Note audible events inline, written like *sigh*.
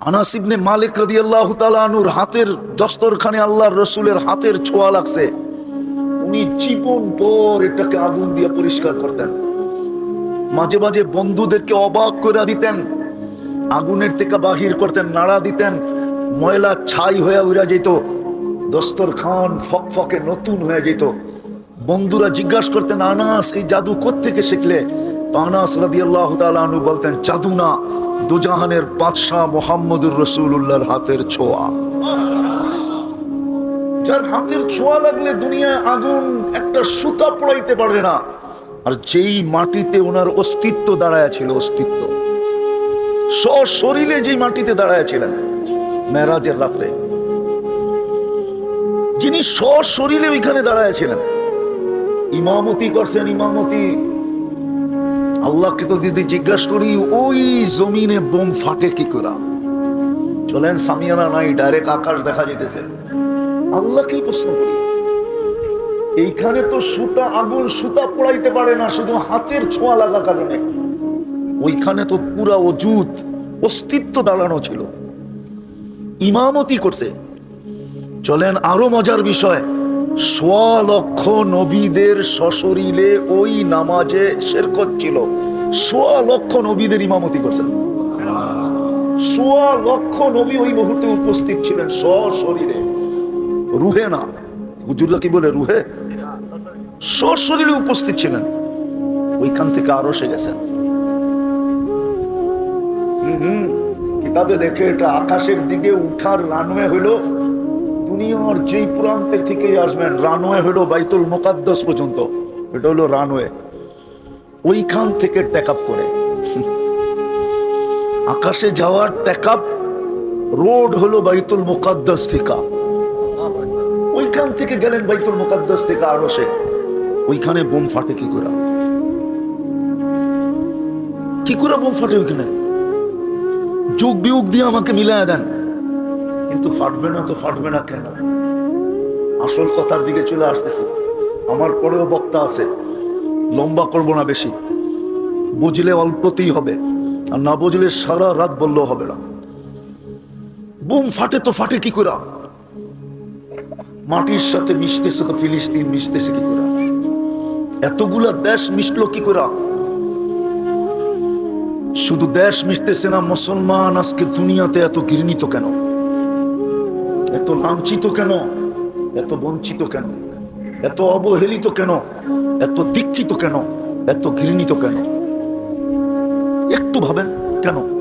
আনাসিবনে মালিক রাদি আল্লাহ তালানুর হাতের দস্তরখানে আল্লাহর রসুলের হাতের ছোঁয়া লাগছে। উনি জীবন পর এটাকে আগুন দিয়ে পরিষ্কার করতেন। মাঝে মাঝে বন্ধুদেরকে অবাক করে দিতেন। আগুনের থেকে বাহির করতেন, নাড়া দিতেন। ময়লা ছাই হয়ে উড়া যেত। দস্তর খান ফকফকে নতুন হয়ে যেত। বন্ধুরা জিজ্ঞাসা করতেন, আনাস, এই জাদু থেকে শিখলে? আনাস রাদি আল্লাহ তালু বলতেন জাদু না, দুজাহানের বাদশাহ মোহাম্মদুর রসুল্লাহর হাতের ছোঁয়া। যার হাতের ছোঁয়া লাগলে দুনিয়ায় আগুন একটা সুতা পড়াইতে পারবে না। আর যেই মাটিতে ওনার অস্তিত্ব দাঁড়ায় ছিল, অস্তিত্ব। সশরীরে যেই মাটিতে দাঁড়ায় ছিলেন, মেরাজের রাত্রে, যিনি সশরীরে ওইখানে দাঁড়ায় ছিলেন, ইমামতি করছেন, ইমামতি আল্লাহকে তো দিদি জিজ্ঞাসা করি, ওই জমিনে বোম ফাটে কি করা? চলেন, সামিয়ানা নাই ডাইরেক্ট আকাশ দেখা যেতেছে আল্লাহকেই প্রশ্ন করি। এইখানে তো সুতা, আগুন, সুতা পোড়াইতে পারে না, শুধু হাতের ছোঁয়া লাগা কারণে। ওইখানে তো পুরা অজুত অস্তিত্ব দাঁড়ানো ছিল। ইমামতি করছে। চলেন, আরও মজার বিষয়। সোয়া লক্ষ নবীদের সশরীরে ওই নামাজে শেরকত ছিল। সোয়া নবীদের ইমামতি করছেন। সোয়া নবী ওই মুহূর্তে উপস্থিত ছিলেন সশরীরে। রুহে না। হুজুররা কি বলে রুহে? সশরীরে উপস্থিত ছিলেন। ওইখান থেকে আরও সে গেছেন। কিতাবে লেখে এটা, আকাশের দিকে উঠার রানওয়ে হইল দুনিয়ার যেই প্রান্তের থেকে আসবেন রানওয়ে হলো বাইতুল মোকাদ্দস পর্যন্ত। এটা হলো রানওয়ে ওইখান থেকে টেক আপ করে। *laughs* আকাশে যাওয়ার টেক আপ রোড হলো বাইতুল মোকাদ্দস থেকে। ওইখান থেকে গেলেন বাইতুল মোকাদ্দস থেকে আরও সে। ওইখানে বোম ফাটে কি করে? কি করে বোম ফাটে ওইখানে? যুগ বিয়োগ দিয়ে আমাকে মিলায় দেন। কিন্তু ফাটবে না তো ফাটবে না কেন? আসল কথার দিকে চলে আসতেছে। আমার পরেও বক্তা আছে। লম্বা করব না বেশি। বুঝলে অল্পতেই হবে। আর না বুঝলে সারা রাত বললেও হবে না। বুম ফাটে তো ফাটে কি করে? মাটির সাথে মিশতেছে তো ফিলিস্তিন, মিশতেছে কি করে? এতগুলা দেশ মিশলো কি করে? শুধু দেশ মিশতেছে না, মুসলমান আজকে দুনিয়াতে এত ঘৃণিত কেন? এত লাঞ্ছিত কেন? এত বঞ্চিত কেন? এত অবহেলিত কেন? এত দীক্ষিত কেন? এত ঘৃণিত কেন? একটু ভাবেন কেন?